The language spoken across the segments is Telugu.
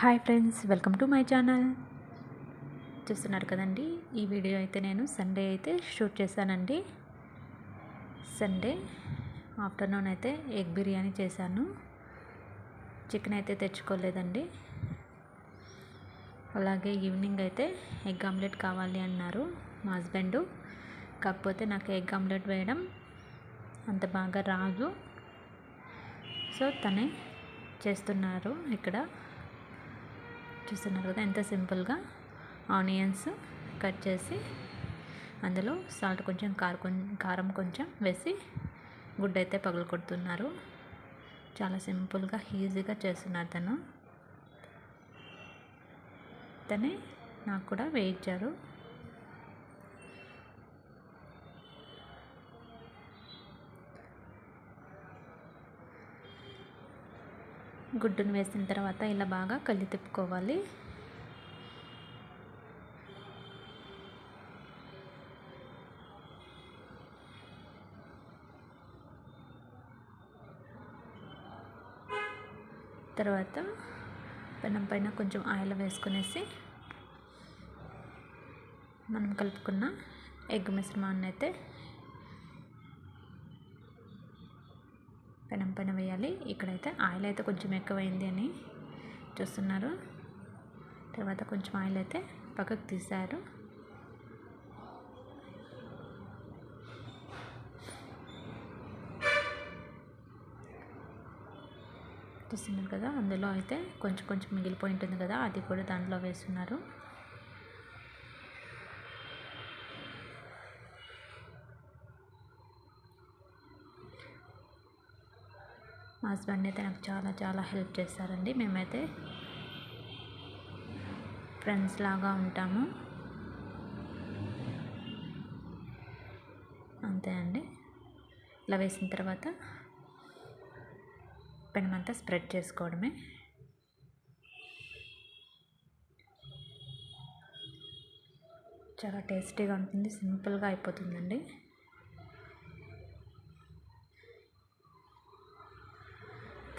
Hi friends welcome to my channel. చూస్తున్నారు కదండి ఈ వీడియో అయితే నేను సండే అయితే షూట్ చేశానండి. సండే ఆఫ్టర్నూన్ అయితే ఎగ్ బిర్యానీ చేశాను. చికెన్ అయితే తెచ్చుకోలేదండి. అలాగే ఈవినింగ్ అయితే ఎగ్ ఆమ్లెట్ కావాలి అన్నారు మా హస్బెండ్. కాకపోతే నాకు ఎగ్ ఆమ్లెట్ వేయడం అంత బాగా రాదు. సో తనే చేస్తున్నారు ఇక్కడ. చూస్తున్నారు కదా ఎంత సింపుల్గా ఆనియన్స్ కట్ చేసి అందులో సాల్ట్ కొంచెం కారం కారం కొంచెం వేసి గుడ్డ అయితే పగలు కొడుతున్నారు చాలా సింపుల్గా ఈజీగా చేస్తున్నారు తను. తనే నాకు కూడా వేయించారు. గుడ్డును వేసిన తర్వాత ఇలా బాగా కళ్ళు తిప్పుకోవాలి. తర్వాత పెనం పైన కొంచెం ఆయిల్ వేసుకునేసి మనం కలుపుకున్న ఎగ్ మిశ్రమాన్ని అయితే పెనం పైన వేయాలి. ఇక్కడైతే ఆయిల్ అయితే కొంచెం ఎక్కువైంది అని చూస్తున్నారు. తర్వాత కొంచెం ఆయిల్ అయితే పక్కకు తీశారు. చూస్తున్నారు కదా అందులో అయితే కొంచెం కొంచెం మిగిలిపోయి ఉంటుంది కదా అది కూడా దాంట్లో వేస్తున్నారు. మా హస్బెండ్ అయితే నాకు చాలా చాలా హెల్ప్ చేస్తారండి. మేమైతే ఫ్రెండ్స్ లాగా ఉంటాము. అంతే అండి. ఇలా వేసిన తర్వాత పెనమంతా స్ప్రెడ్ చేసుకోవడమే. చాలా టేస్టీగా ఉంటుంది సింపుల్గా అయిపోతుందండి.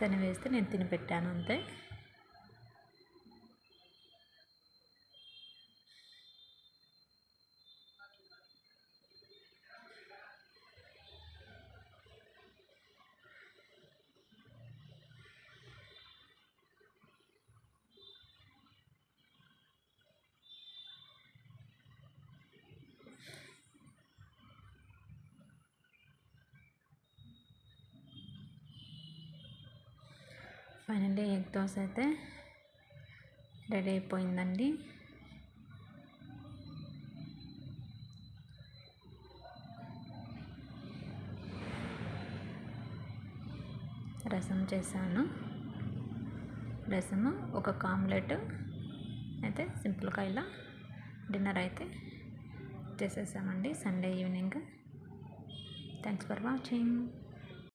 తను వేస్తే నేను తిని పెట్టాను అంతే. ఫైనల్లీ ఎగ్ దోశ అయితే రెడీ అయిపోయిందండి. రసం చేశాను. రసము ఒక కామ్లెట్ అయితే సింపుల్గా ఇలా డిన్నర్ అయితే చేసేసామండి Sunday evening. Thanks for watching.